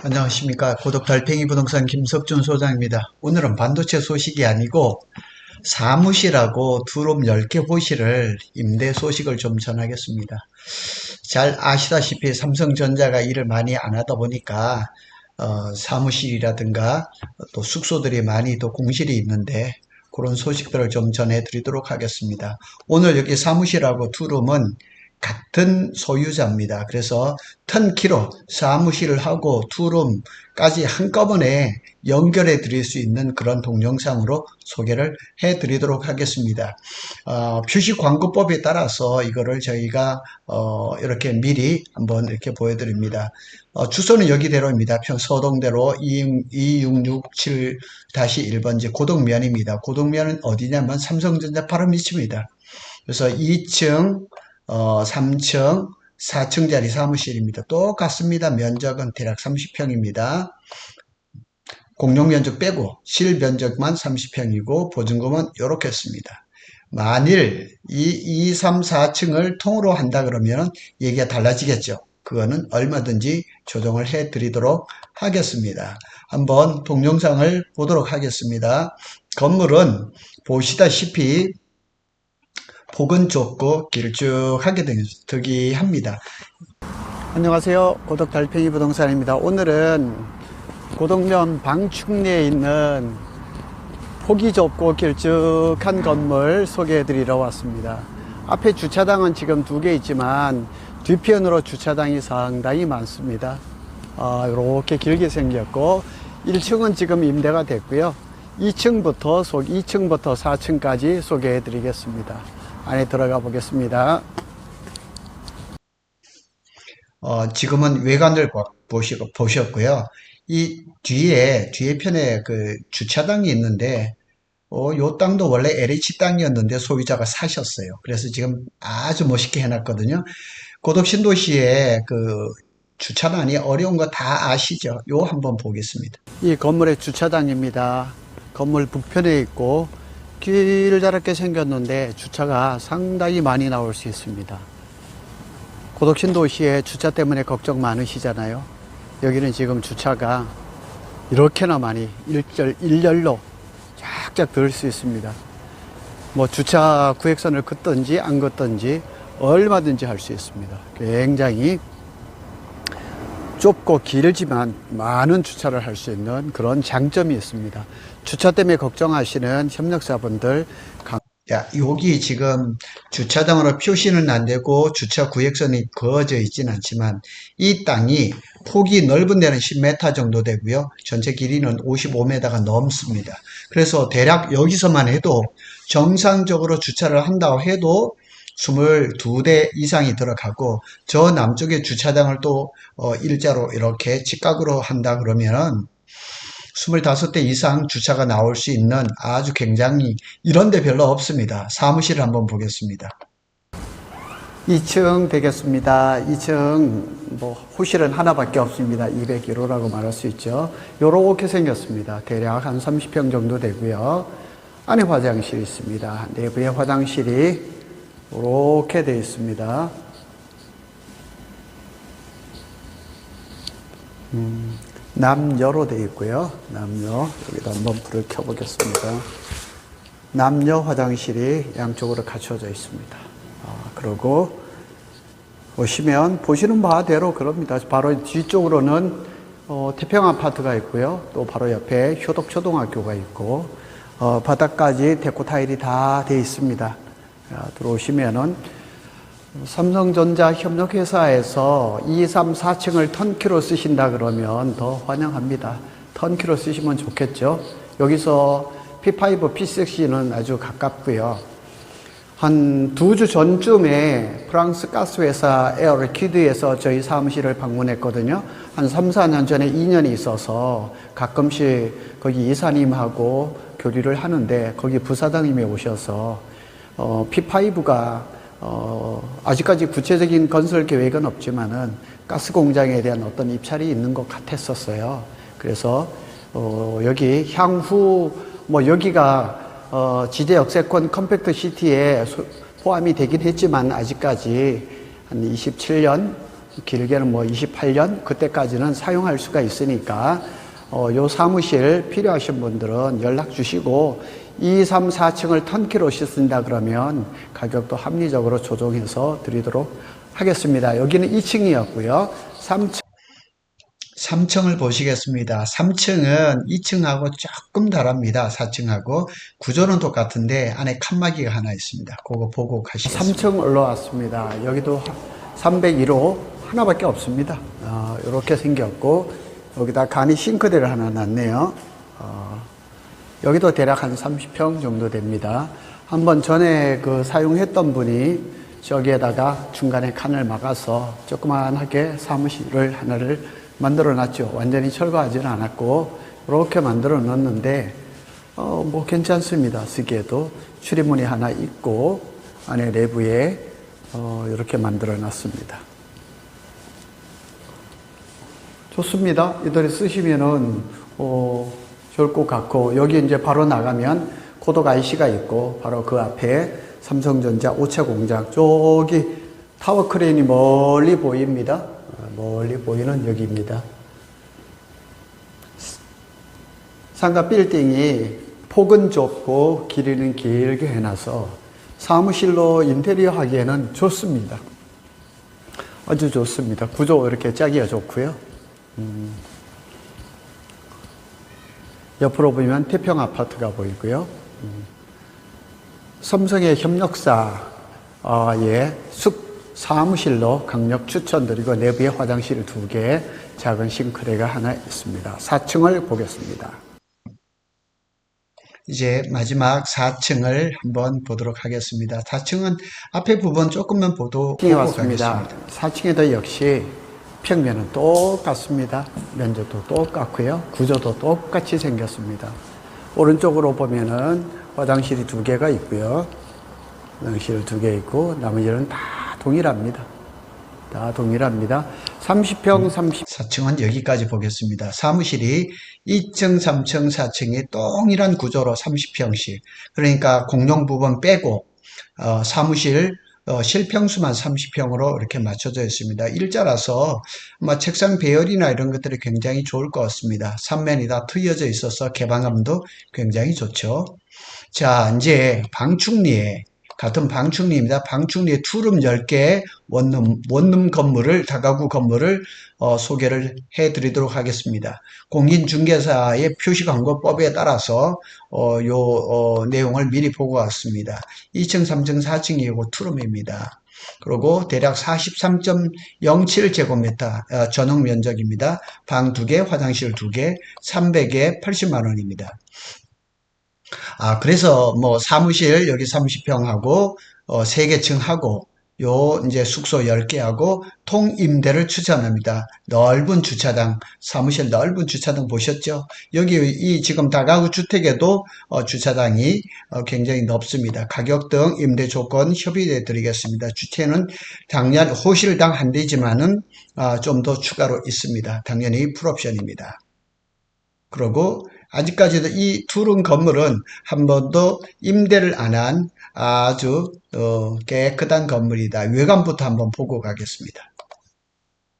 안녕하십니까. 고독 달팽이 부동산 김석준 소장입니다. 오늘은 반도체 소식이 아니고 사무실하고 두룸 10개 호실을 임대 소식을 좀 전하겠습니다. 잘 아시다시피 삼성전자가 일을 많이 안 하다 보니까 어, 사무실이라든가 또 숙소들이 많이 또 공실이 있는데 그런 소식들을 좀 전해드리도록 하겠습니다. 오늘 여기 사무실하고 투룸은 같은 소유자입니다. 그래서 턴키로 사무실을 하고 투룸까지 한꺼번에 연결해 드릴 수 있는 그런 동영상으로 소개를 해 드리도록 하겠습니다. 어, 표시 광고법에 따라서 이거를 저희가 어, 이렇게 미리 한번 이렇게 보여드립니다. 어, 주소는 여기대로입니다. 평 서동대로 2667-1번지 고덕면입니다. 고덕면은 어디냐면 삼성전자 바로 밑입니다. 그래서 2층 어, 3층, 4층짜리 사무실입니다. 똑같습니다. 면적은 대략 30평입니다. 공용 면적 빼고 실 면적만 30평이고 보증금은 이렇게 씁니다. 만일 이 2, 3, 4층을 통으로 한다 그러면 얘기가 달라지겠죠. 그거는 얼마든지 조정을 해 드리도록 하겠습니다. 한번 동영상을 보도록 하겠습니다. 건물은 보시다시피 폭은 좁고 길쭉하게 되기 합니다. 안녕하세요. 고덕 달팽이 부동산입니다. 오늘은 고덕면 방충리에 있는 폭이 좁고 길쭉한 건물 소개해 드리러 왔습니다. 앞에 주차장은 지금 두 개 있지만 뒤편으로 주차장이 상당히 많습니다. 아, 이렇게 길게 생겼고 1층은 지금 임대가 됐고요. 2층부터 소 2층부터 4층까지 소개해 드리겠습니다. 안에 들어가 보겠습니다. 어, 지금은 외관을 보시고, 보셨고요. 이 뒤에, 뒤에 편에 그 주차장이 있는데, 어, 요 땅도 원래 LH 땅이었는데 소유자가 사셨어요. 그래서 지금 아주 멋있게 해놨거든요. 고덕 신도시에 그 주차장이 어려운 거 다 아시죠? 요 한번 보겠습니다. 이 건물의 주차장입니다. 건물 북편에 있고, 길다랗게 생겼는데 주차가 상당히 많이 나올 수 있습니다. 고덕신 도시에 주차 때문에 걱정 많으시잖아요. 여기는 지금 주차가 이렇게나 많이 일절, 일렬로 쫙쫙 들을 수 있습니다. 뭐 주차 구획선을 긋든지 안 긋든지 얼마든지 할 수 있습니다. 굉장히 좁고 길지만 많은 주차를 할 수 있는 그런 장점이 있습니다. 주차 때문에 걱정하시는 협력사분들 야, 여기 지금 주차장으로 표시는 안 되고 주차 구획선이 그어져 있지는 않지만 이 땅이 폭이 넓은 데는 10m 정도 되고요. 전체 길이는 55m가 넘습니다. 그래서 대략 여기서만 해도 정상적으로 주차를 한다고 해도 22대 이상이 들어가고 저 남쪽에 주차장을 또 어, 일자로 이렇게 직각으로 한다 그러면은 25대 이상 주차가 나올 수 있는 아주 굉장히 이런 데 별로 없습니다. 사무실을 한번 보겠습니다. 2층 되겠습니다. 2층 뭐 호실은 하나밖에 없습니다. 201호라고 말할 수 있죠. 요렇게 생겼습니다. 대략 한 30평 정도 되고요. 안에 화장실이 있습니다. 내부에 화장실이 이렇게 되어 있습니다. 음, 남녀로 되어 있고요. 남녀 여기다 한번 불을 켜보겠습니다. 남녀 화장실이 양쪽으로 갖춰져 있습니다. 아, 그리고 보시면 보시는 바대로 그럽니다. 바로 뒤쪽으로는 어, 태평 아파트가 있고요. 또 바로 옆에 효덕 초등학교가 있고 어, 바닥까지 데코 타일이 다 되어 있습니다. 들어오시면은 삼성전자 협력회사에서 2, 3, 4층을 턴키로 쓰신다 그러면 더 환영합니다. 턴키로 쓰시면 좋겠죠. 여기서 P5, P6는 아주 가깝고요. 한 두 주 전쯤에 프랑스 가스회사 에어리퀴드에서 저희 사무실을 방문했거든요. 한 3, 4년 전에 2년이 있어서 가끔씩 거기 이사님하고 교류를 하는데 거기 부사장님이 오셔서 어, P5가 어, 아직까지 구체적인 건설 계획은 없지만은 가스 공장에 대한 어떤 입찰이 있는 것 같았었어요. 그래서 어, 여기 향후 뭐 여기가 어, 지대 역세권 컴팩트 시티에 소, 포함이 되긴 했지만 아직까지 한 27년 길게는 뭐 28년 그때까지는 사용할 수가 있으니까 어, 요 사무실 필요하신 분들은 연락 주시고 2, 3, 4층을 턴키로 씻는다 그러면 가격도 합리적으로 조정해서 드리도록 하겠습니다. 여기는 2층이었고요. 3층 3층을 보시겠습니다. 3층은 2층하고 조금 다릅니다. 4층하고 구조는 똑같은데 안에 칸막이가 하나 있습니다. 그거 보고 가시겠습니다. 3층 올라왔습니다. 여기도 301호 하나밖에 없습니다. 어, 이렇게 생겼고 여기다 간이 싱크대를 하나 놨네요. 어, 여기도 대략 한 30평 정도 됩니다. 한번 전에 그 사용했던 분이 저기에다가 중간에 칸을 막아서 조그만하게 사무실을 하나를 만들어 놨죠. 완전히 철거하지는 않았고, 이렇게 만들어 놨는데, 어, 뭐 괜찮습니다. 쓰기에도. 출입문이 하나 있고, 안에 내부에, 어, 이렇게 만들어 놨습니다. 좋습니다. 이들이 쓰시면은, 어, 것 같고, 여기 이제 바로 나가면 고독 IC가 있고, 바로 그 앞에 삼성전자 오체 공장, 저기 타워 크레인이 멀리 보입니다. 어, 멀리 보이는 여기입니다. 상가 빌딩이 폭은 좁고 길이는 길게 해놔서 사무실로 인테리어 하기에는 좋습니다. 아주 좋습니다. 구조 이렇게 짜기가 좋고요. 음. 옆으로 보면 태평 아파트가 보이고요. 음. 삼성의 협력사의 숙 사무실로 강력 추천드리고 내부에 화장실 두 개, 작은 싱크대가 하나 있습니다. 4층을 보겠습니다. 이제 마지막 4층을 한번 보도록 하겠습니다. 4층은 앞에 부분 조금만 보도 보고 왔습니다. 4층에도 역시 평면은 똑같습니다. 면적도 똑같고요. 구조도 똑같이 생겼습니다. 오른쪽으로 보면은 화장실이 두 개가 있고요. 화장실 두 개 있고 나머지는 다 동일합니다. 다 동일합니다. 30평 30. 4층은 여기까지 보겠습니다. 사무실이 2층, 3층, 4층이 동일한 구조로 30평씩. 그러니까 공용 부분 빼고 어, 사무실 어, 실평수만 30평으로 이렇게 맞춰져 있습니다. 일자라서 뭐 책상 배열이나 이런 것들이 굉장히 좋을 것 같습니다. 삼면이 다 트여져 있어서 개방감도 굉장히 좋죠. 자, 이제 방충리에 같은 방충리입니다. 방충리에 투룸 10개 원룸, 원룸 건물을, 다가구 건물을 어, 소개를 해 드리도록 하겠습니다. 공인중개사의 표시광고법에 따라서 어, 요 어, 내용을 미리 보고 왔습니다. 2층, 3층, 4층이고 투룸입니다. 그리고 대략 43.07제곱미터 어, 전용 면적입니다. 방 2개, 화장실 2개, 300에 80만 원입니다. 아, 그래서 뭐 사무실 여기 30평하고 어, 3개층 하고 요 이제 숙소 10개 하고 통임대를 추천합니다. 넓은 주차장, 사무실 넓은 주차장 보셨죠? 여기 이 지금 다가구 주택에도 어, 주차장이 어, 굉장히 넓습니다. 가격 등 임대 조건 협의해 드리겠습니다. 주택은 당연 호실당 한 대지만은 아, 좀 더 추가로 있습니다. 당연히 풀옵션입니다. 그리고 아직까지도 이 투룸 건물은 한 번도 임대를 안 한 아주 어, 깨끗한 건물이다. 외관부터 한번 보고 가겠습니다.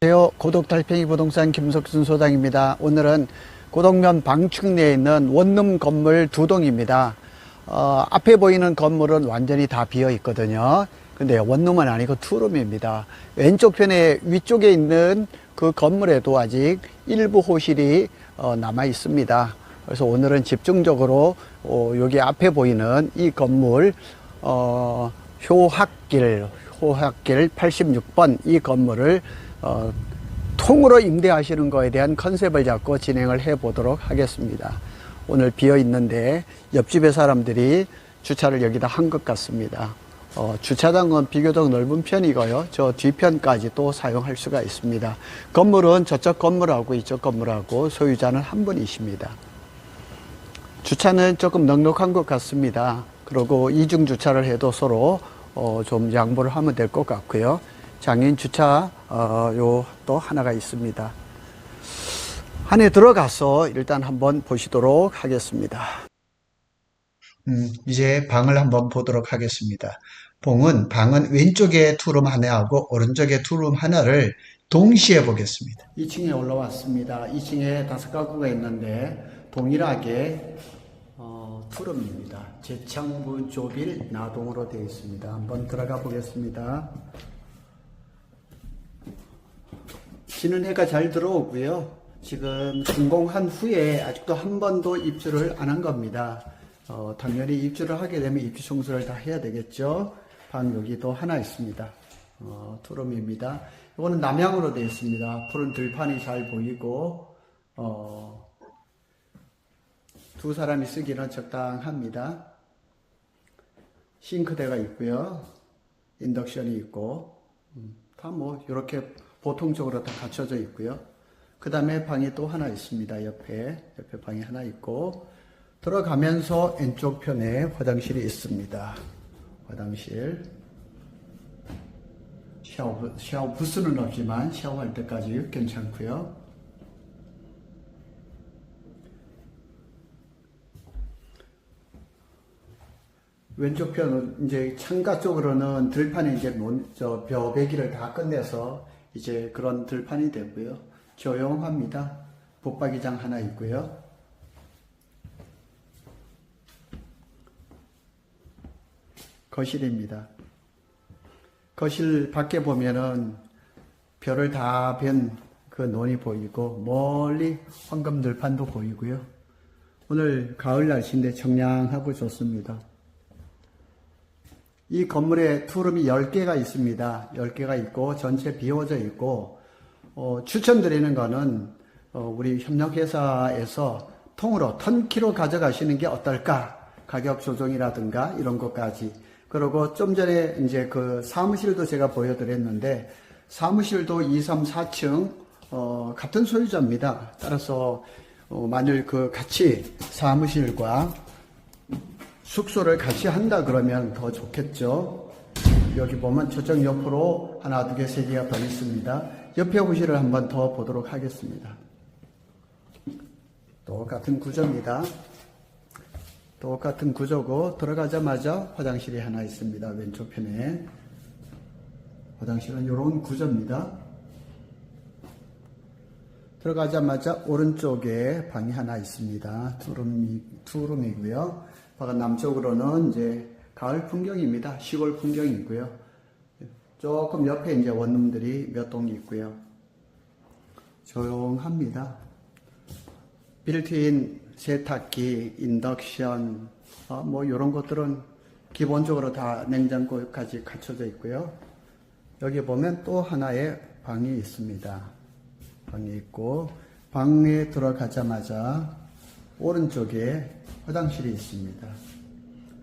안녕하세요. 고독달팽이 부동산 김석준 소장입니다. 오늘은 고덕면 방충리에 있는 원룸 건물 두 동입니다. 어, 앞에 보이는 건물은 완전히 다 비어 있거든요. 근데 원룸은 아니고 투룸입니다. 왼쪽 편에 위쪽에 있는 그 건물에도 아직 일부 호실이 어, 남아 있습니다. 그래서 오늘은 집중적으로 어, 여기 앞에 보이는 이 건물 어, 효학길 효학길 86번 이 건물을 어, 통으로 임대하시는 거에 대한 컨셉을 잡고 진행을 해 보도록 하겠습니다. 오늘 비어 있는데 옆집의 사람들이 주차를 여기다 한 것 같습니다. 어, 주차장은 비교적 넓은 편이고요. 저 뒤편까지 또 사용할 수가 있습니다. 건물은 저쪽 건물하고 이쪽 건물하고 소유자는 한 분이십니다. 주차는 조금 넉넉한 것 같습니다. 그리고 이중 주차를 해도 서로 어, 좀 양보를 하면 될 것 같고요. 장인 주차 어, 요또 하나가 있습니다. 안에 들어가서 일단 한번 보시도록 하겠습니다. 음, 이제 방을 한번 보도록 하겠습니다. 봉은 방은 왼쪽에 투룸 하나하고 오른쪽에 투룸 하나를 동시에 보겠습니다. 2층에 올라왔습니다. 2층에 다섯 가구가 있는데 동일하게 어, 투룸입니다. 재창문 조빌 나동으로 되어 있습니다. 한번 들어가 보겠습니다. 지는 해가 잘 들어오고요. 지금 준공한 후에 아직도 한 번도 입주를 안 한 겁니다. 어, 당연히 입주를 하게 되면 입주 청소를 다 해야 되겠죠. 방 여기도 하나 있습니다. 어, 투룸입니다. 이거는 남향으로 되어 있습니다. 푸른 들판이 잘 보이고 어, 두 사람이 쓰기는 적당합니다. 싱크대가 있고요. 인덕션이 있고 다 뭐 이렇게 보통적으로 다 갖춰져 있고요. 그 다음에 방이 또 하나 있습니다. 옆에 옆에 방이 하나 있고 들어가면서 왼쪽 편에 화장실이 있습니다. 화장실 샤워 부- 샤워 부스는 없지만 샤워할 때까지 괜찮고요. 왼쪽 편은 이제 창가 쪽으로는 들판이 이제 논- 저 벼베기를 다 끝내서 이제 그런 들판이 되고요. 조용합니다. 붙박이장 하나 있고요. 거실입니다. 거실 밖에 보면은 별을 다변 그 논이 보이고 멀리 황금 들판도 보이고요. 오늘 가을 날씨인데 청량하고 좋습니다. 이 건물에 투룸이 10개가 있습니다. 10개가 있고 전체 비워져 있고 어, 추천드리는 거는 어, 우리 협력회사에서 통으로 턴키로 가져가시는 게 어떨까? 가격 조정이라든가 이런 것까지. 그리고 좀 전에 이제 그 사무실도 제가 보여드렸는데 사무실도 2, 3, 4층 어, 같은 소유자입니다. 따라서 어, 만일 그 같이 사무실과 숙소를 같이 한다 그러면 더 좋겠죠. 여기 보면 저쪽 옆으로 하나, 두 개, 세 개가 더 있습니다. 옆에 호실을 한번 더 보도록 하겠습니다. 똑같은 구조입니다. 똑같은 구조고 들어가자마자 화장실이 하나 있습니다. 왼쪽 편에. 화장실은 이런 구조입니다. 들어가자마자 오른쪽에 방이 하나 있습니다. 투룸이, 투룸이고요. 바깥 남쪽으로는 이제 가을 풍경입니다. 시골 풍경이고요. 조금 옆에 이제 원룸들이 몇 동이 있고요. 조용합니다. 빌트인 세탁기, 인덕션, 어, 뭐 이런 것들은 기본적으로 다 냉장고까지 갖춰져 있고요. 여기 보면 또 하나의 방이 있습니다. 방이 있고 방에 들어가자마자 오른쪽에 화장실이 있습니다.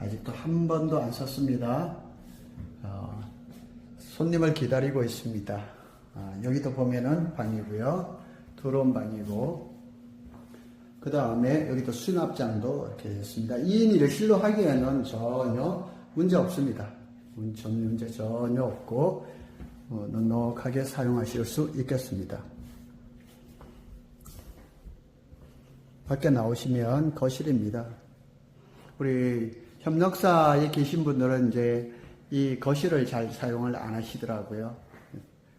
아직도 한 번도 안 썼습니다. 어, 손님을 기다리고 있습니다. 아, 여기도 보면은 방이고요. 들어온 방이고 그 다음에 여기도 수납장도 이렇게 있습니다. 2인 1실로 하기에는 전혀 문제 없습니다. 문- 전 문제 전혀 없고 어, 넉넉하게 사용하실 수 있겠습니다. 밖에 나오시면 거실입니다. 우리 협력사에 계신 분들은 이제 이 거실을 잘 사용을 안 하시더라고요.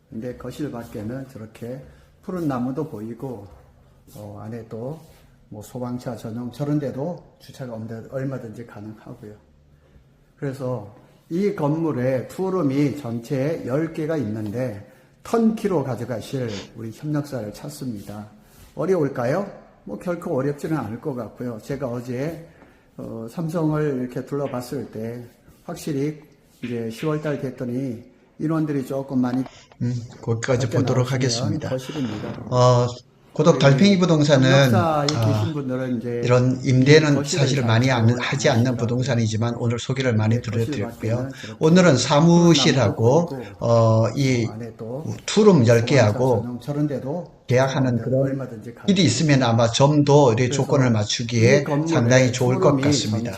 근데 거실 밖에는 저렇게 푸른 나무도 보이고, 어, 안에도 뭐 소방차 전용 저런 데도 주차가 얼마든지 가능하고요. 그래서 이 건물에 투룸이 전체 10개가 있는데 턴키로 가져가실 우리 협력사를 찾습니다. 어려울까요? 뭐 결코 어렵지는 않을 것 같고요. 제가 어제 어, 삼성을 이렇게 둘러봤을 때 확실히 이제 10월달 됐더니 인원들이 조금 많이 음, 거기까지 보도록 하겠습니다. 거실입니다. 어, 고독 달팽이 부동산은 아, 이런 임대는 사실 잘 많이 안- 하지 않는. 부동산이지만 오늘 소개를 많이 드려드렸고요. 저렇게 오늘은 사무실하고 어, 이 투룸 소방차 10개하고 전용 저런 데도 계약하는 어, 그런. 일이 있으면 아마 좀 더 조건을 맞추기에 상당히 좋을 것 같습니다.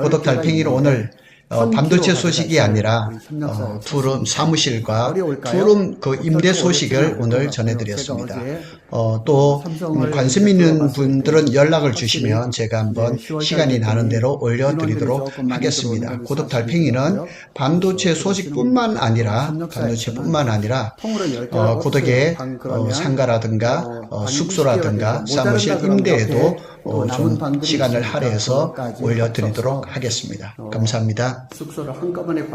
고독 10개가 달팽이로 있는데 오늘 어, 1000kg 반도체 소식이 아니라 어, 투룸 사무실과? 투룸 그뭐 임대 소식을 오늘. 전해드렸습니다. 어, 또 삼성을 관심 있는 분들은 때 연락을 주시면 제가 한번 네, 10월 시간이 나는 대로 올려드리도록 하겠습니다. 고독 달팽이는. 반도체 소식뿐만 아니라 협력사에서는 반도체뿐만 아니라 어, 방 어, 상가라든가 어, 숙소라든가 20개월 사무실 임대에도 어, 좀 시간을 할애해서 올려드리도록 하겠습니다. 어, 감사합니다. 숙소를 한꺼번에 관리